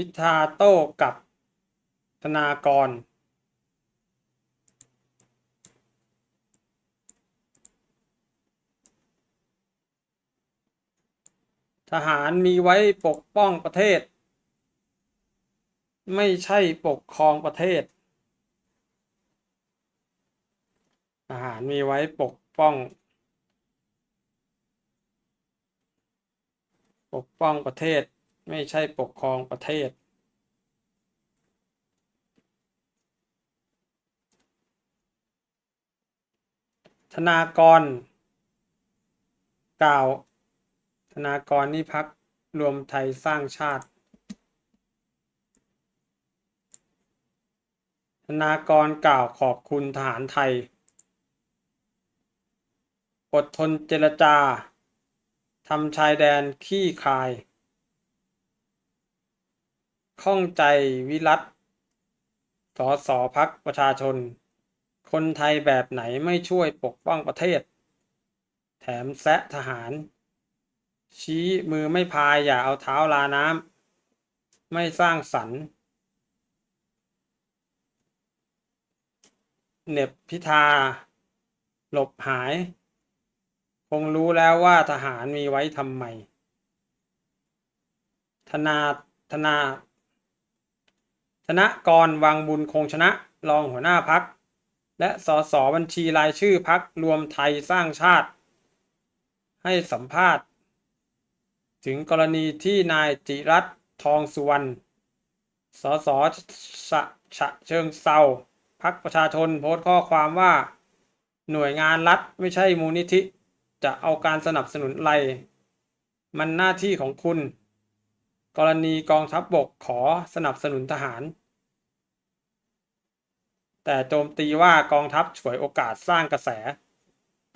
พิธาโต้กับธนากร ทหารมีไว้ปกป้องประเทศ ไม่ใช่ปกครองประเทศ ทหารมีไว้ปกป้อง ปกป้องประเทศ ไม่ใช่ปกครองประเทศ ธนากร กล่าว ธนากรนี่พักรวมไทยสร้างชาติ ธนากรกล่าวขอบคุณทหารไทย อดทนเจรจาทำชายแดนขี้คาย ข้องใจวิรัตสอสอพักประชาชน คนไทยแบบไหนไม่ช่วยปกป้องประเทศ แถมแซะทหาร ชี้มือไม่พายอย่าเอาเท้าลาน้ำไม่สร้างสรรค์เน็บพิธา หลบหาย คงรู้แล้วว่าทหารมีไว้ทำไม ธนา ธนา ธนกรวังบุญคงชนะรองหัวหน้าพัก และสสบัญชีรายชื่อพักรวมไทยสร้างชาติ ให้สัมภาษณ์ ถึงกรณีที่นายจิรัตทองสุวรรณสสฉะฉะเชิงเซาพักประชาชนโพสต์ข้อความว่า หน่วยงานรัฐไม่ใช่มูลนิธิ จะเอาการสนับสนุนอะไร มันหน้าที่ของคุณ กรณีกองทัพบบกขอสนับสนุนทหาร แต่โจมตีว่ากองทัพฉวยโอกาสสร้างกระแส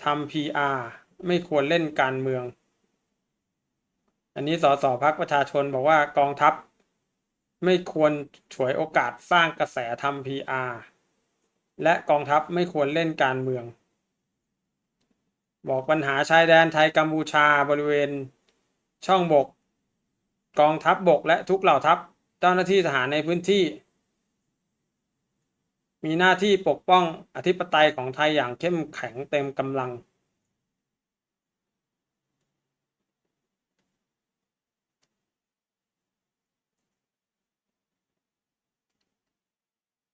ทำ PR ไม่ควรเล่นการเมือง อันนี้สสพักประชาชนบอกว่ากองทัพ ไม่ควรฉวยโอกาสสร้างกระแสทำ PR และกองทัพไม่ควรเล่นการเมือง บอกปัญหาชายแดนไทยกัมพูชาบริเวณช่องบก กองทัพบบกและทุกเหล่าทัพเจ้าหน้าที่ทหารในพื้นที่ มีหน้าที่ปกป้องอธิปไตยของไทยอย่างเข้มแข็งเต็มกำลัง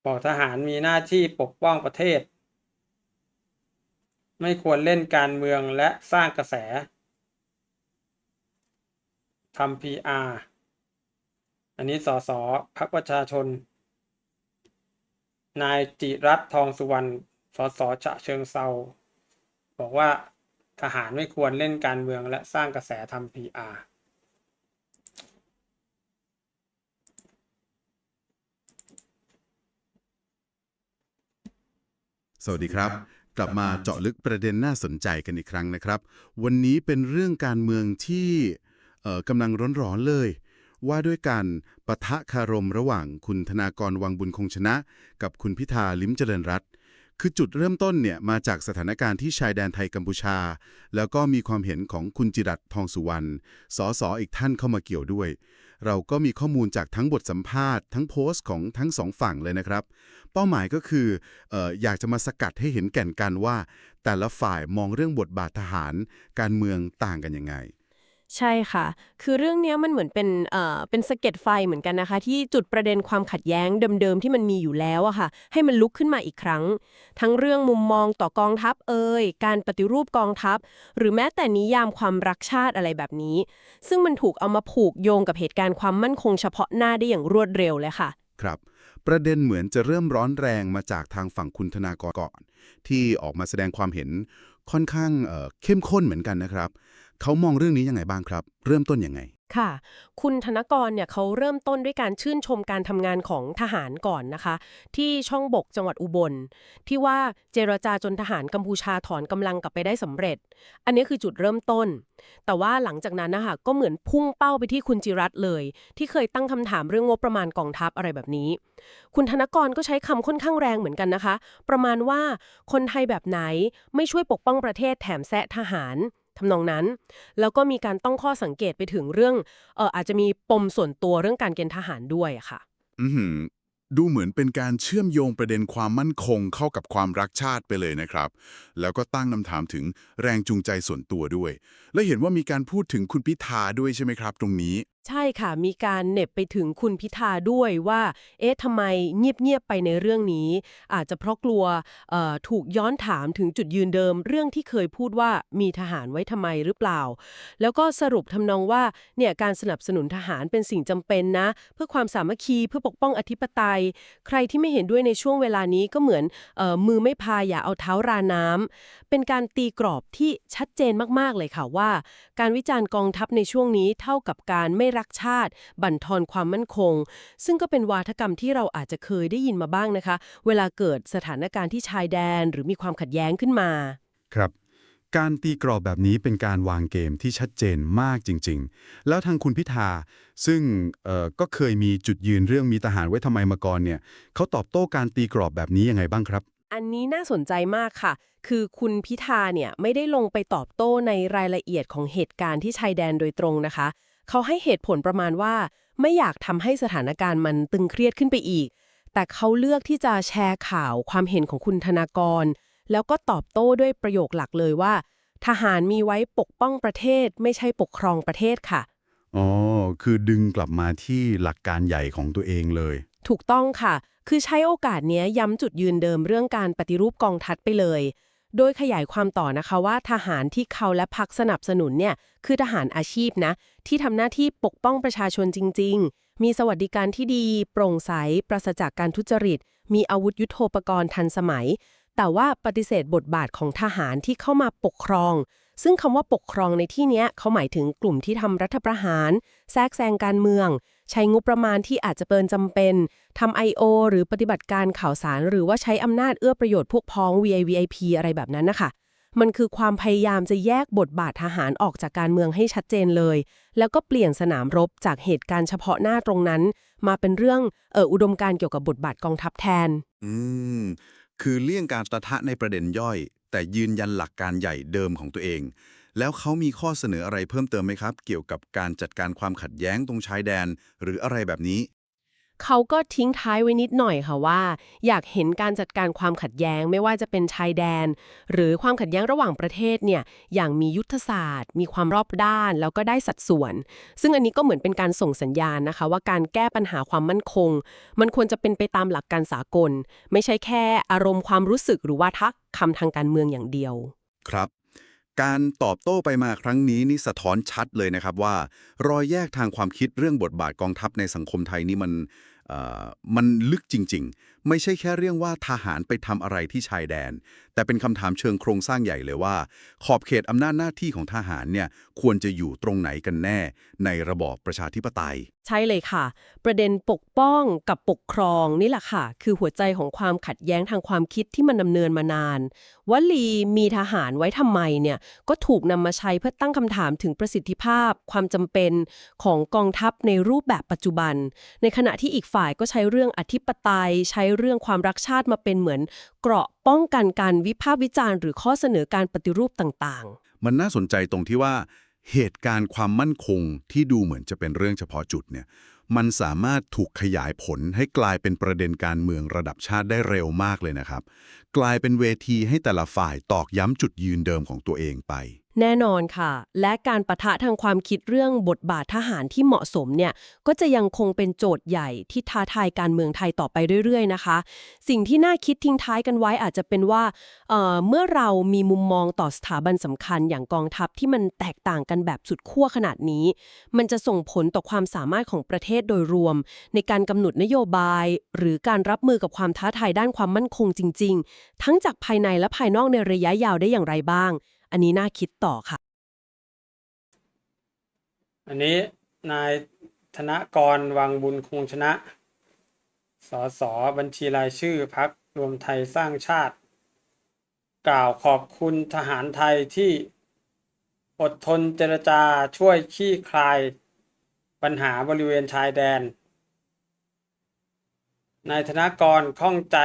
บอกทหารมีหน้าที่ปกป้องประเทศ ไม่ควรเล่นการเมืองและสร้างกระแส ทำ PR อันนี้สสพักประชาชน นายจิรัตทองสุวรรณสสฉะเชิงเซาบอกว่าทหารไม่ควรเล่นการเมืองและสร้างกระแสทำ PR สวัสดีครับกลับมาเจาะลึกประเด็นน่าสนใจกันอีกครั้งนะครับ วันนี้เป็นเรื่องการเมืองที่ กำลังร้อนๆเลย ว่าด้วยการปะทะคารมระหว่างคุณธนากรวังบุญคงชนะ กับคุณพิธาลิ้มเจริญรัตคือจุดเริ่มต้นเนี่ยมาจากสถานการณ์ที่ชายแดนไทยกัมพูชา แล้วก็มีความเห็นของคุณจิรัตทองสุวรรณสสอีกท่านเข้ามาเกี่ยวด้วย เราก็มีข้อมูลจากทั้งบทสัมภาษณ์ทั้งโพสต์ของทั้งสองฝั่งเลยนะครับ เป้าหมายก็คืออออยากจะมาสกัดให้เห็นแก่นกันว่า แต่ละฝ่ายมองเรื่องบทบาททหาร การเมืองต่างกันยังไง ใช่ค่ะ คือเรื่องเนี้ยมันเหมือนเป็นเอ่อเป็นสะเก็ดไฟเหมือนกันนะคะ ที่จุดประเด็นความขัดแย้งเดิมๆที่มันมีอยู่แล้วอะค่ะ ให้มันลุกขึ้นมาอีกครั้ง ทั้งเรื่องมุมมองต่อกองทัพเอ่ยการปฏิรูปกองทัพ หรือแม้แต่นิยามความรักชาติอะไรแบบนี้ ซึ่งมันถูกเอามาผูกโยงกับเหตุการณ์ความมั่นคงเฉพาะหน้าได้อย่างรวดเร็วเลยค่ะ ครับ ประเด็นเหมือนจะเริ่มร้อนแรงมาจากทางฝั่งคุณธนากรก่อน ที่ออกมาแสดงความเห็นค่อนข้างเอ่อเข้มข้นเหมือนกันนะครับ เขามองเรื่องนี้ยังไงบ้างครับ เริ่มต้นยังไง ค่ะ คุณธนกรเนี่ยเขาเริ่มต้นด้วยการชื่นชมการทำงานของทหารก่อนนะคะ ที่ช่องบกจังหวัดอุบล ที่ว่าเจรจาจนทหารกัมพูชาถอนกำลังกลับไปได้สำเร็จ อันนี้คือจุดเริ่มต้น แต่ว่าหลังจากนั้นนะคะก็เหมือนพุ่งเป้าไปที่คุณจิรัตเลย ที่เคยตั้งคำถามเรื่องงบประมาณกองทัพอะไรแบบนี้ คุณธนกรก็ใช้คำค่อนข้างแรงเหมือนกันนะคะ ประมาณว่าคนไทยแบบไหนไม่ช่วยปกป้องประเทศแถมแซะทหาร ทำนองนั้น แล้วก็มีการต้องข้อสังเกตไปถึงเรื่องเอออาจจะมีปมส่วนตัวเรื่องการเกณฑ์ทหารด้วยอะค่ะ อือหือดูเหมือนเป็นการเชื่อมโยงประเด็นความมั่นคงเข้ากับความรักชาติไปเลยนะครับ แล้วก็ตั้งคำถามถึงแรงจูงใจส่วนตัวด้วย และเห็นว่ามีการพูดถึงคุณพิธาด้วยใช่ไหมครับ ตรงนี้ ใช่ค่ะ มีการเหน็บไปถึงคุณพิธาด้วยว่า เอ๊ะทำไมเงียบ ๆ ไปในเรื่องนี้ อาจจะเพราะกลัวถูกย้อนถามถึงจุดยืนเดิม เรื่องที่เคยพูดว่ามีทหารไว้ทำไมหรือเปล่า แล้วก็สรุปทำนองว่าเนี่ยการสนับสนุนทหารเป็นสิ่งจำเป็นนะ เพื่อความสามัคคีเพื่อปกป้องอธิปไตย ใครที่ไม่เห็นด้วยในช่วงเวลานี้ก็เหมือนออมือไม่พาอย่าเอาเท้าราน้ำเป็นการตีกรอบที่ชัดเจนมากๆเลยค่ะว่า การวิจารณ์กองทัพในช่วงนี้เท่ากับการไม่รักชาติ บั่นทอนความมั่นคง ซึ่งก็เป็นวาทกรรมที่เราอาจจะเคยได้ยินมาบ้างนะคะ เวลาเกิดสถานการณ์ที่ชายแดนหรือมีความขัดแย้งขึ้นมา ครับ การตีกรอบแบบนี้เป็นการวางเกมที่ชัดเจนมากจริง ๆ แล้วทางคุณพิธา ซึ่งเอ่อก็เคยมีจุดยืนเรื่องมีทหารไว้ทำไมมาก่อนเนี่ยเขาตอบโต้การตีกรอบแบบนี้ยังไงบ้างครับอันนี้น่าสนใจมากค่ะ คือคุณพิธาเนี่ยไม่ได้ลงไปตอบโต้ในรายละเอียดของเหตุการณ์ที่ชายแดนโดยตรงนะคะ เขาให้เหตุผลประมาณว่า ไม่อยากทำให้สถานการณ์มันตึงเครียดขึ้นไปอีก แต่เขาเลือกที่จะแชร์ข่าวความเห็นของคุณธนากร แล้วก็ตอบโต้ด้วยประโยคหลักเลยว่า ทหารมีไว้ปกป้องประเทศ ไม่ใช่ปกครองประเทศค่ะ อ๋อ คือดึงกลับมาที่หลักการใหญ่ของตัวเองเลย ถูกต้องค่ะ คือใช้โอกาสเนี้ยย้ำจุดยืนเดิมเรื่องการปฏิรูปกองทัพไปเลย โดยขยายความต่อนะคะว่าทหารที่เขาและพักสนับสนุนเนี่ยคือทหารอาชีพนะ ที่ทำหน้าที่ปกป้องประชาชนจริง ๆ มีสวัสดิการที่ดี โปร่งใส ปราศจากการทุจริต มีอาวุธยุโทโธปกรณ์ทันสมัย แต่ว่าปฏิเสธบทบาทของทหารที่เข้ามาปกครอง ซึ่งคำว่าปกครองในที่นี้เขาหมายถึงกลุ่มที่ทำรัฐประหาร แทรกแซงการเมือง ใช้งบประมาณที่อาจจะเปินจำเป็นทำ I.O. หรือปฏิบัติการข่าวสาร หรือว่าใช้อำนาจเอื้อประโยชน์พวกพ้อง VIVIP อะไรแบบนั้นนะคะมันคือความพยายามจะแยกบทบาททหารออกจากการเมืองให้ชัดเจนเลย แล้วก็เปลี่ยนสนามรบจากเหตุการณ์เฉพาะหน้าตรงนั้น มาเป็นเรื่องเอออุดมการเกี่ยวกับบทบาทกองทัพแทน อืม คือเลี่ยงการประทะในประเด็นย่อย แต่ยืนยันหลักการใหญ่เดิมของตัวเอง แล้วเขามีข้อเสนออะไรเพิ่มเติมไหมครับ เกี่ยวกับการจัดการความขัดแย้งตรงชายแดน หรืออะไรแบบนี้ เขาก็ทิ้งท้ายไว้นิดหน่อยค่ะว่า อยากเห็นการจัดการความขัดแย้งไม่ว่าจะเป็นชายแดน หรือความขัดแย้งระหว่างประเทศเนี่ยอย่างมียุทธศาสตร์ มีความรอบด้าน แล้วก็ได้สัดส่วน ซึ่งอันนี้ก็เหมือนเป็นการส่งสัญญาณนะคะ ว่าการแก้ปัญหาความมั่นคง มันควรจะเป็นไปตามหลักการสากล ไม่ใช่แค่อารมณ์ความรู้สึกหรือว่าทักคำทางการเมืองอย่างเดียว ครับ การตอบโต้ไปมาครั้งนี้นี่สะท้อนชัดเลยนะครับว่า รอยแยกทางความคิดเรื่องบทบาทกองทัพในสังคมไทยนี่มันมันลึกจริงๆ ไม่ใช่แค่เรื่องว่าทหารไปทำอะไรที่ชายแดน แต่เป็นคำถามเชิงโครงสร้างใหญ่เลยว่า ขอบเขตอำนาจหน้าที่ของทหารเนี่ยควรจะอยู่ตรงไหนกันแน่ ในระบอบประชาธิปไตย ใช่เลยค่ะ ประเด็นปกป้องกับปกครองนี่แหละค่ะ คือหัวใจของความขัดแย้งทางความคิดที่มันดำเนินมานานวลีมีทหารไว้ทำไมเนี่ยก็ถูกนำมาใช้เพื่อตั้งคำถามถึงประสิทธิภาพ ความจำเป็นของกองทัพในรูปแบบปัจจุบัน ในขณะที่อีกฝ่ายก็ใช้เรื่องอธิปไตยใช้เรื่องความรักชาติมาเป็นเหมือน เกราะป้องกันการวิพากษ์วิจารณ์หรือข้อเสนอการปฏิรูปต่างๆ มันน่าสนใจตรงที่ว่า เหตุการณ์ความมั่นคงที่ดูเหมือนจะเป็นเรื่องเฉพาะจุดเนี่ยมันสามารถถูกขยายผลให้กลายเป็นประเด็นการเมืองระดับชาติได้เร็วมากเลยนะครับ กลายเป็นเวทีให้แต่ละฝ่ายตอกย้ำจุดยืนเดิมของตัวเองไป แน่นอนค่ะ และการประทะทางความคิดเรื่องบทบาททหารที่เหมาะสมเนี่ย ก็จะยังคงเป็นโจทย์ใหญ่ที่ท้าทายการเมืองไทยต่อไปเรื่อยๆนะคะ สิ่งที่น่าคิดทิ้งท้ายกันไว้อาจจะเป็นว่าเอ่อเมื่อเรามีมุมมองต่อสถาบันสำคัญอย่างกองทัพที่มันแตกต่างกันแบบสุดขั้วขนาดนี้ มันจะส่งผลต่อความสามารถของประเทศโดยรวม ในการกำหนดนโยบาย หรือการรับมือกับความท้าทายด้านความมั่นคงจริง ๆ ทั้งจากภายในและภายนอกในระยะยาวได้อย่างไรบ้าง อันนี้น่าคิดต่อค่ะ อันนี้นายธนกรวังบุญคงชนะ สสบัญชีรายชื่อพักรวมไทยสร้างชาติ กล่าวขอบคุณทหารไทยที่อดทนเจรจาช่วยคลี่คลายปัญหาบริเวณชายแดน นายธนกรข้องใจ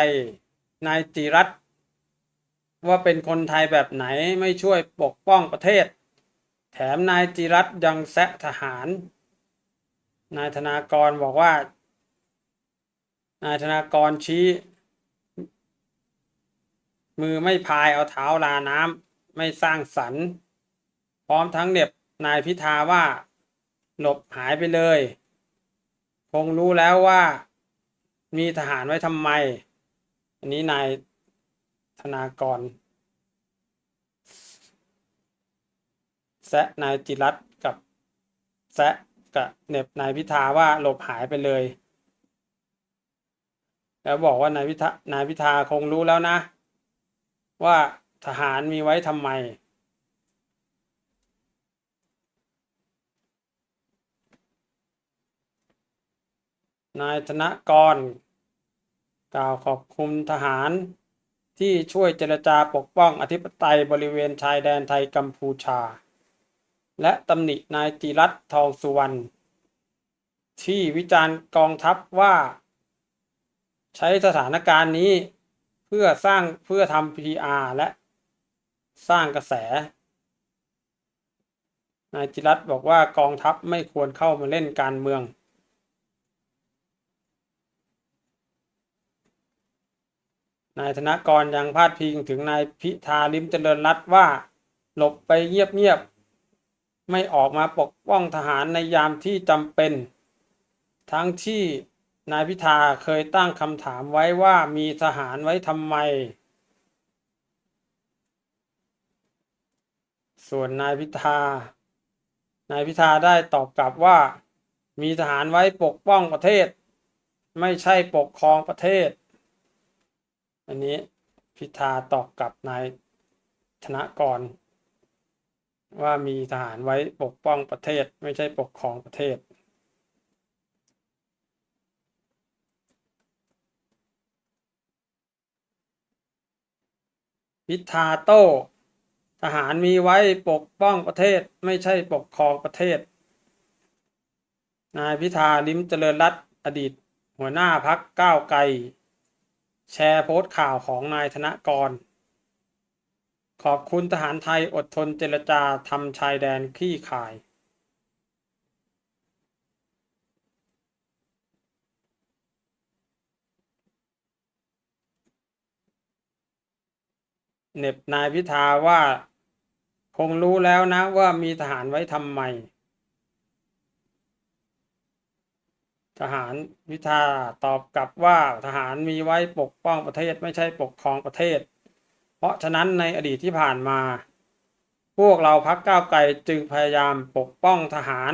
นายจิรัต ว่าเป็นคนไทยแบบไหนไม่ช่วยปกป้องประเทศ แถมนายจิรัตยังแซะทหาร นายธนากรบอกว่า นายธนากรชี้มือไม่พายเอาเท้าลาน้ำไม่สร้างสรรค์พร้อมทั้งเหน็บนายพิธาว่า หลบหายไปเลย คงรู้แล้วว่า มีทหารไว้ทำไม อันนี้นาย ธนากร แซะนายจิรัตกับแซะกับเน็บนายพิธาว่าหลบหายไปเลย แล้วบอกว่านายพิธานายพิธาคงรู้แล้วนะ ว่าทหารมีไว้ทำไม นายธนกรกล่าวขอบคุณทหาร ที่ช่วยเจรจาปกป้องอธิปไตยบริเวณชายแดนไทยกัมพูชา และตำหนินายจิรัตทองสุวรรณที่วิจารณ์กองทัพว่า ใช้สถานการณ์นี้เพื่อสร้างเพื่อทำ PR และสร้างกระแส นายจิรัตบอกว่ากองทัพไม่ควรเข้ามาเล่นการเมือง นายธนกรยังพาดพิงถึงนายพิธาลิมเจริญรัตน์ว่า หลบไปเงียบๆไม่ออกมาปกป้องทหารในยามที่จำเป็น ทั้งที่นายพิธาเคยตั้งคำถามไว้ว่ามีทหารไว้ทำไม ส่วนนายพิธา นายพิธาได้ตอบกลับว่า มีทหารไว้ปกป้องประเทศ ไม่ใช่ปกครองประเทศ อันนี้พิธาตอบกลับนายธนกร ว่ามีทหารไว้ปกป้องประเทศไม่ใช่ปกครองประเทศ พิธาโต้ทหารมีไว้ปกป้องประเทศไม่ใช่ปกครองประเทศ นายพิธาลิมเจริญรัตอดีต หัวหน้าพักก้าวไกล แชร์โพสต์ข่าวของนายธนกร ขอบคุณทหารไทยอดทนเจรจาทำชายแดนคลี่คลาย เน็บนายพิธาว่า คงรู้แล้วนะว่ามีทหารไว้ทำไม ทหารพิธาตอบกลับว่าทหารมีไว้ปกป้องประเทศไม่ใช่ปกครองประเทศ เพราะฉะนั้นในอดีตที่ผ่านมา พวกเราพักก้าวไกลจึงพยายามปกป้องทหาร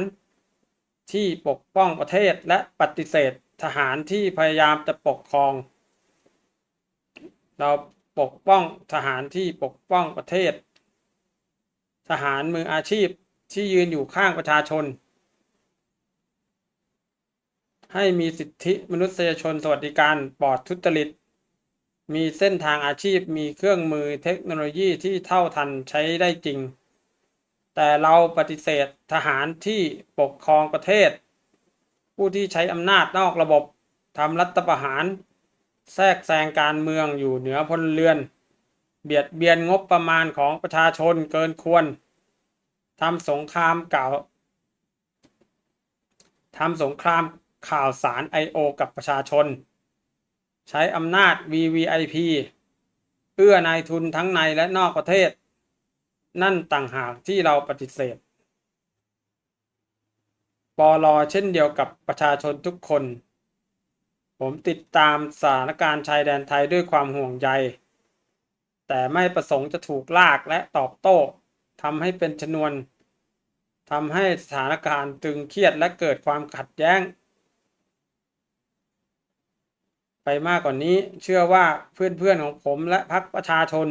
ที่ปกป้องประเทศและปฏิเสธทหารที่พยายามจะปกครอง เราปกป้องทหารที่ปกป้องประเทศ ทหารมืออาชีพที่ยืนอยู่ข้างประชาชน ให้มีสิทธิมนุษยชนสวัสดิการปลอดทุจริต มีเส้นทางอาชีพมีเครื่องมือเทคโนโลยีที่เท่าทันใช้ได้จริง แต่เราปฏิเสธทหารที่ปกครองประเทศ ผู้ที่ใช้อำนาจนอกระบบทำรัฐประหาร แทรกแซงการเมืองอยู่เหนือพลเรือน เบียดเบียนงบประมาณของประชาชนเกินควรทำสงครามเก่าทำสงคราม ข่าวสาร I.O. กับประชาชน ใช้อำนาจ VVIP เอื้อนายทุนทั้งในและนอกประเทศ นั่นต่างหากที่เราปฏิเสธปลอเช่นเดียวกับประชาชนทุกคน ผมติดตามสถานการณ์ชายแดนไทยด้วยความห่วงใย แต่ไม่ประสงค์จะถูกลากและตอบโต้ทำให้เป็นชนวนทำให้สถานการณ์ตึงเครียดและเกิดความขัดแย้ง ไปมากกว่านนี้ เชื่อว่าเพื่อนๆของผมและพรรคประชาชน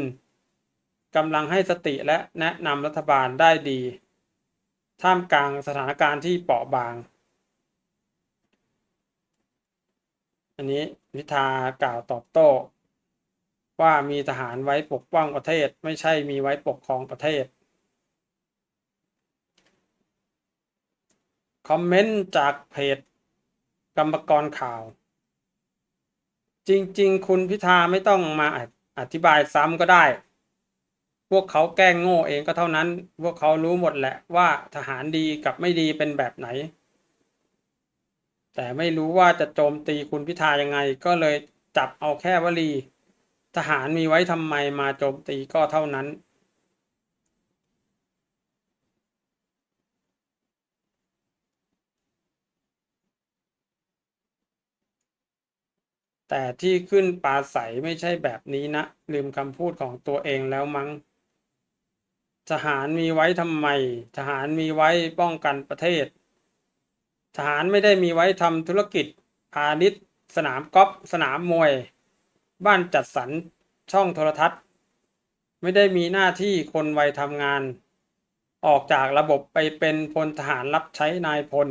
กำลังให้สติและแนะนำรัฐบาลได้ดี ท่ามกลางสถานการณ์ที่เปราะบาง อันนี้พิธากล่าวตอบโต้ ว่ามีทหารไว้ปกป้องประเทศไม่ใช่มีไว้ปกครองประเทศคอมเมนต์จากเพจกรรมกรข่าว จริง ๆ คุณพิธาไม่ต้องมาอธิบายซ้ำก็ได้ พวกเขาแกล้งโง่เองก็เท่านั้น พวกเขารู้หมดแหละว่าทหารดีกับไม่ดีเป็นแบบไหน แต่ไม่รู้ว่าจะโจมตีคุณพิธายังไง ก็เลยจับเอาแค่วลี ทหารมีไว้ทำไมมาโจมตีก็เท่านั้น แต่ที่ขึ้นปลาใสไม่ใช่แบบนี้นะ ลืมคำพูดของตัวเองแล้วมั้ง ทหารมีไว้ทำไม ทหารมีไว้ป้องกันประเทศ ทหารไม่ได้มีไว้ทำธุรกิจพาณิชย์สนามกอล์ฟสนามมวย บ้านจัดสรรช่องโทรทัศน์ ไม่ได้มีหน้าที่คนวัยทำงาน ออกจากระบบไปเป็นพลทหารรับใช้นายพล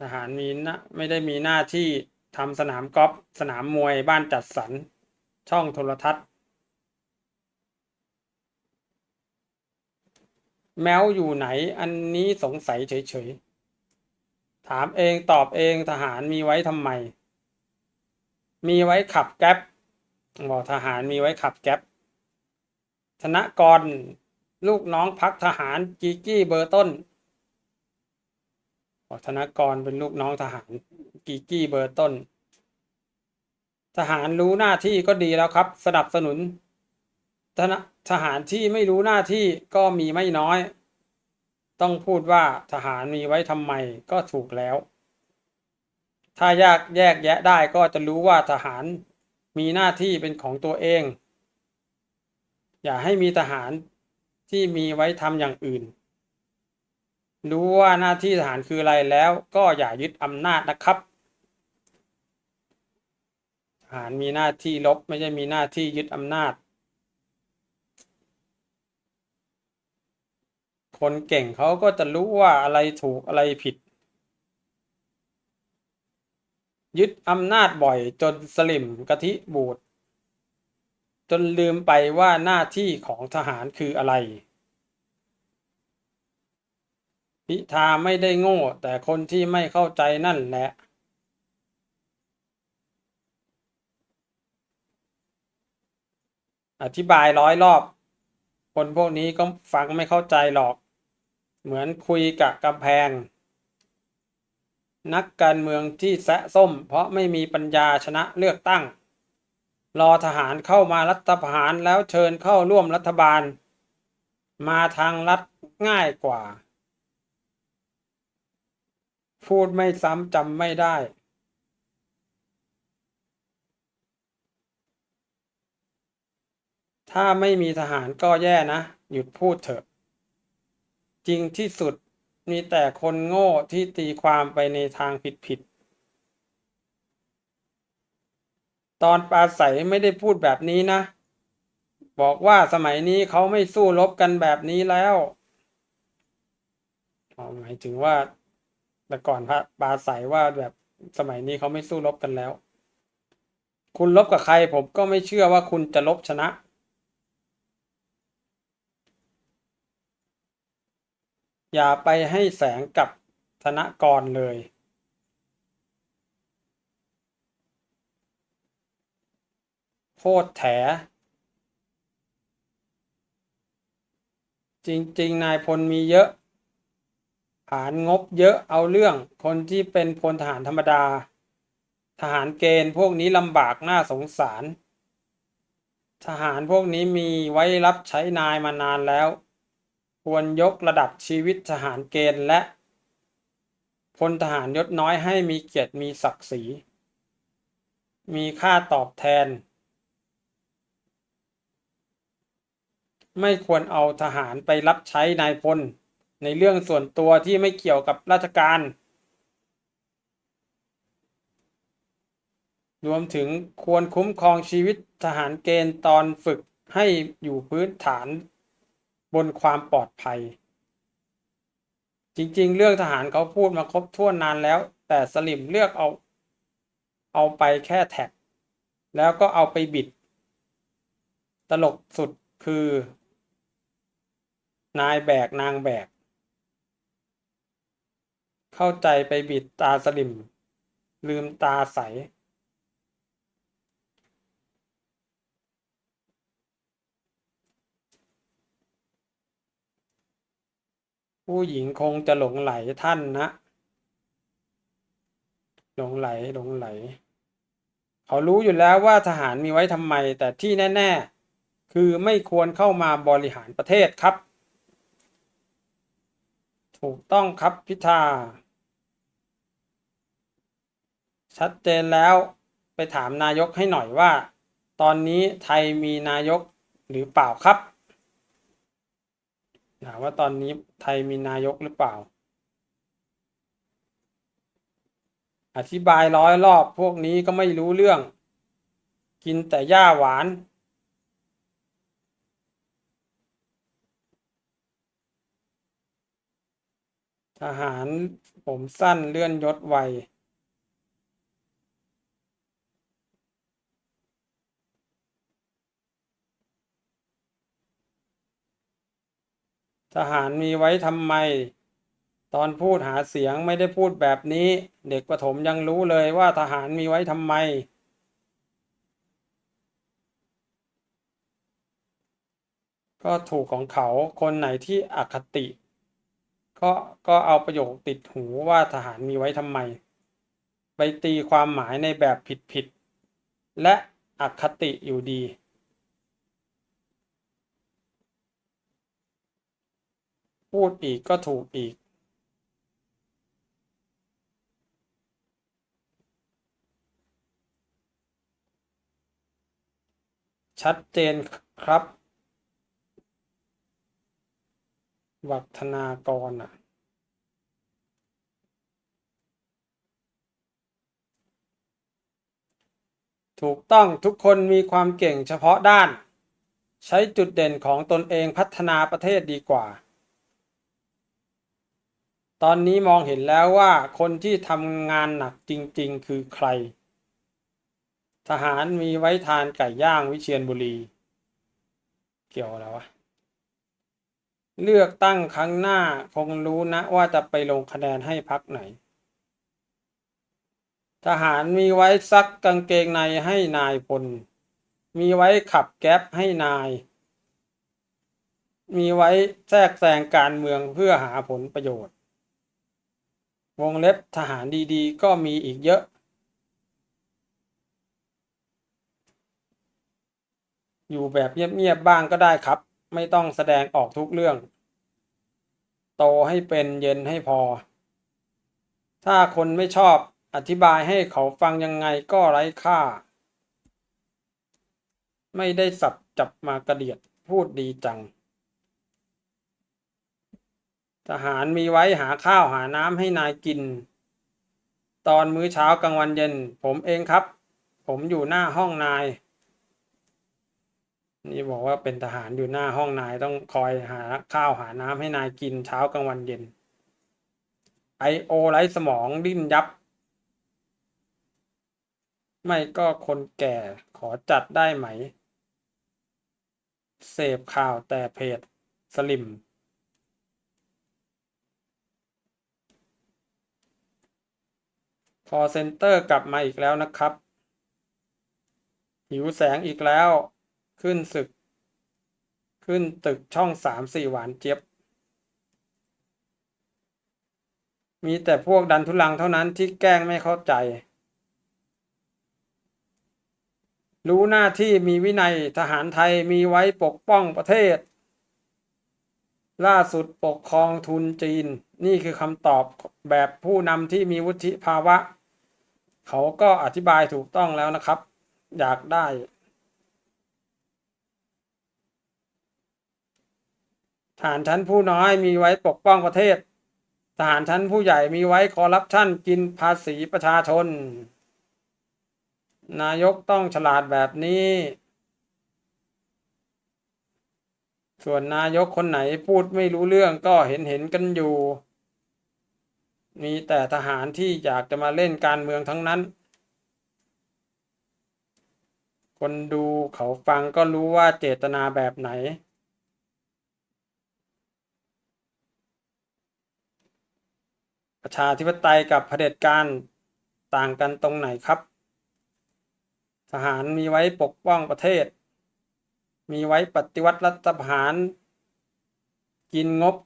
ทหารมีนะไม่ได้มีหน้าที่ทำสนามกอล์ฟสนามมวยบ้านจัดสรร ช่องโทรทัศน์ แมวอยู่ไหนอันนี้สงสัยเฉยๆ ถามเองตอบเองทหารมีไว้ทำไม มีไว้ขับแก๊ปบอกทหารมีไว้ขับแก๊ปธนกร ลูกน้องพักทหารกีกี้เบอร์ต้น ธนกรเป็นลูกน้องทหารกีกี้เบอร์ต้น ทหารรู้หน้าที่ก็ดีแล้วครับ สนับสนุนทหารทหารที่ไม่รู้หน้าที่ก็มีไม่น้อย ต้องพูดว่าทหารมีไว้ทำไมก็ถูกแล้ว ถ้าแยกแยกแยะได้ก็จะรู้ว่าทหารมีหน้าที่เป็นของตัวเอง อย่าให้มีทหารที่มีไว้ทำอย่างอื่น รู้ว่าหน้าที่ทหารคืออะไรแล้วก็อย่ายึดอำนาจนะครับ ทหารมีหน้าที่ลบไม่ใช่มีหน้าที่ยึดอำนาจ คนเก่งเขาก็จะรู้ว่าอะไรถูกอะไรผิด ยึดอำนาจบ่อยจนสลิมกะทิบูดจนลืมไปว่าหน้าที่ของทหารคืออะไร พิธาไม่ได้โง่ แต่คนที่ไม่เข้าใจนั่นแหละอธิบายร้อยรอบ คนพวกนี้ก็ฟังไม่เข้าใจหรอก เหมือนคุยกับกำแพง นักการเมืองที่แซะส้ม เพราะไม่มีปัญญาชนะเลือกตั้ง รอทหารเข้ามารัฐประหารแล้วเชิญเข้าร่วมรัฐบาล มาทางรัฐง่ายกว่า พูดไม่ซ้ำจำไม่ได้ ถ้าไม่มีทหารก็แย่นะ หยุดพูดเถอะ จริงที่สุดมีแต่คนโง่ที่ตีความไปในทางผิดๆตอนปราศัยไม่ได้พูดแบบนี้นะ บอกว่าสมัยนี้เขาไม่สู้รบกันแบบนี้แล้วหมายถึงว่า แต่ก่อนพระปาศัยว่าแบบสมัยนี้เขาไม่สู้รบกันแล้ว คุณลบกับใครผมก็ไม่เชื่อว่าคุณจะลบชนะ อย่าไปให้แสงกับธนกรเลย โคตรแถ จริง ๆ นายพลมีเยอะ ฐานงบเยอะเอาเรื่องคนที่เป็นพลทหารธรรมดา ทหารเกณฑ์พวกนี้ลำบากน่าสงสาร ทหารพวกนี้มีไว้รับใช้นายมานานแล้ว ควรยกระดับชีวิตทหารเกณฑ์และพลทหารยศน้อยให้มีเกียรติมีศักดิ์ศรี มีค่าตอบแทน ไม่ควรเอาทหารไปรับใช้นายพล ในเรื่องส่วนตัวที่ไม่เกี่ยวกับราชการ รวมถึงควรคุ้มครองชีวิตทหารเกณฑ์ตอนฝึกให้อยู่พื้นฐานบนความปลอดภัย จริงๆ เรื่องทหารเขาพูดมาครบถ้วนนานแล้ว แต่สลิมเลือกเอา เอาไปแค่แท็ก แล้วก็เอาไปบิด ตลกสุดคือนายแบกนางแบก เข้าใจไปบิดตาสลิม ลืมตาใส ผู้หญิงคงจะหลงไหลท่านนะ หลงไหลหลงไหล เขารู้อยู่แล้วว่าทหารมีไว้ทำไม แต่ที่แน่ ๆ คือไม่ควรเข้ามาบริหารประเทศครับถูกต้องครับพิธา ชัดเจนแล้วไปถามนายกให้หน่อยว่า ตอนนี้ไทยมีนายกหรือเปล่าครับถามว่าตอนนี้ไทยมีนายกหรือเปล่า อธิบายร้อยรอบพวกนี้ก็ไม่รู้เรื่อง กินแต่หญ้าหวาน ทหารผมสั้นเลื่อนยศไว ทหารมีไว้ทำไม ตอนพูดหาเสียงไม่ได้พูดแบบนี้ เด็กประถมยังรู้เลยว่าทหารมีไว้ทำไม ก็ถูกของเขาคนไหนที่อคติ ก็ก็เอาประโยคติดหูว่าทหารมีไว้ทำไม ไปตีความหมายในแบบผิดๆและอคติอยู่ดี พูดอีกก็ถูกอีก ชัดเจนครับ วัฒนากรอะถูกต้องทุกคนมีความเก่งเฉพาะด้าน ใช้จุดเด่นของตนเองพัฒนาประเทศดีกว่า ตอนนี้มองเห็นแล้วว่าคนที่ทำงานหนักจริง ๆ คือใคร ทหารมีไว้ทานไก่ย่างวิเชียรบุรี เกี่ยวอะไรวะ เลือกตั้งครั้งหน้าคงรู้นะว่าจะไปลงคะแนนให้พักไหน ทหารมีไว้ซักกางเกงในให้นายพล มีไว้ขับแก๊ปให้นาย มีไว้แทรกแซงการเมืองเพื่อหาผลประโยชน์ วงเล็บทหารดีๆ ก็มีอีกเยอะ อยู่แบบเงียบๆบ้างก็ได้ครับ ไม่ต้องแสดงออกทุกเรื่อง โตให้เป็นเย็นให้พอ ถ้าคนไม่ชอบอธิบายให้เขาฟังยังไงก็ไร้ค่า ไม่ได้สับจับมากระเดียดพูดดีจัง ทหารมีไว้หาข้าวหาน้ำให้นายกิน ตอนมื้อเช้ากลางวันเย็น ผมเองครับ ผมอยู่หน้าห้องนาย นี่บอกว่าเป็นทหารอยู่หน้าห้องนายต้องคอยหาข้าวหาน้ำให้นายกินเช้ากลางวันเย็นไอโอไร้สมองดิ้นยับ ไม่ก็คนแก่ขอจัดได้ไหม เสพข่าวแต่เพจสลิม คอเซ็นเตอร์กลับมาอีกแล้วนะครับ หิวแสงอีกแล้ว ขึ้นศึก ขึ้นตึกช่องสามสี่หวานเจี๊ยบ มีแต่พวกดันทุลังเท่านั้นที่แกล้งไม่เข้าใจ รู้หน้าที่มีวินัยทหารไทยมีไว้ปกป้องประเทศ ล่าสุดปกครองทุนจีน นี่คือคำตอบแบบผู้นำที่มีวุฒิภาวะ เขาก็อธิบายถูกต้องแล้วนะครับ อยากได้ทหารชั้นผู้น้อยมีไว้ปกป้องประเทศ ทหารชั้นผู้ใหญ่มีไว้คอร์รัปชันกินภาษีประชาชน นายกต้องฉลาดแบบนี้ ส่วนนายกคนไหนพูดไม่รู้เรื่องก็เห็นเห็นกันอยู่ มีแต่ทหารที่อยากจะมาเล่นการเมืองทั้งนั้น คนดูเขาฟังก็รู้ว่าเจตนาแบบไหน ประชาธิปไตยกับเผด็จการต่างกันตรงไหนครับ ทหารมีไว้ปกป้องประเทศ มีไว้ปฏิวัติรัฐประหาร กินงบ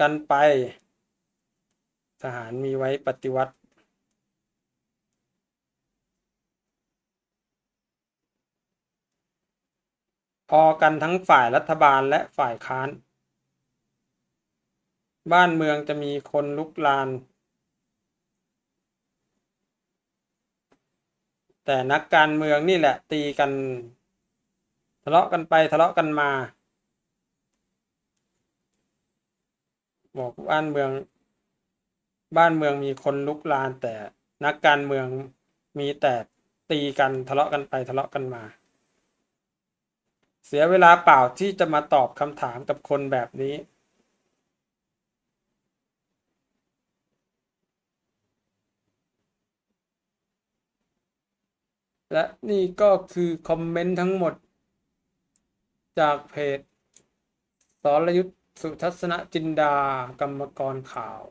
กันไป ทหารมีไว้ปฏิวัติ พอกันทั้งฝ่ายรัฐบาลและฝ่ายค้าน บ้านเมืองจะมีคนลุกลาน แต่นักการเมืองนี่แหละตีกัน ทะเลาะกันไปทะเลาะกันมา บอกบ้านเมือง บ้านเมืองมีคนลุกลานแต่นักการเมืองมีแต่ตีกันทะเลาะกันไปทะเลาะกันมา เสียเวลาเปล่าที่จะมาตอบคำถามกับคนแบบนี้ และนี่ก็คือคอมเมนต์ทั้งหมด จากเพจสรยุทธสุทัศนจินดากรรมกรข่าว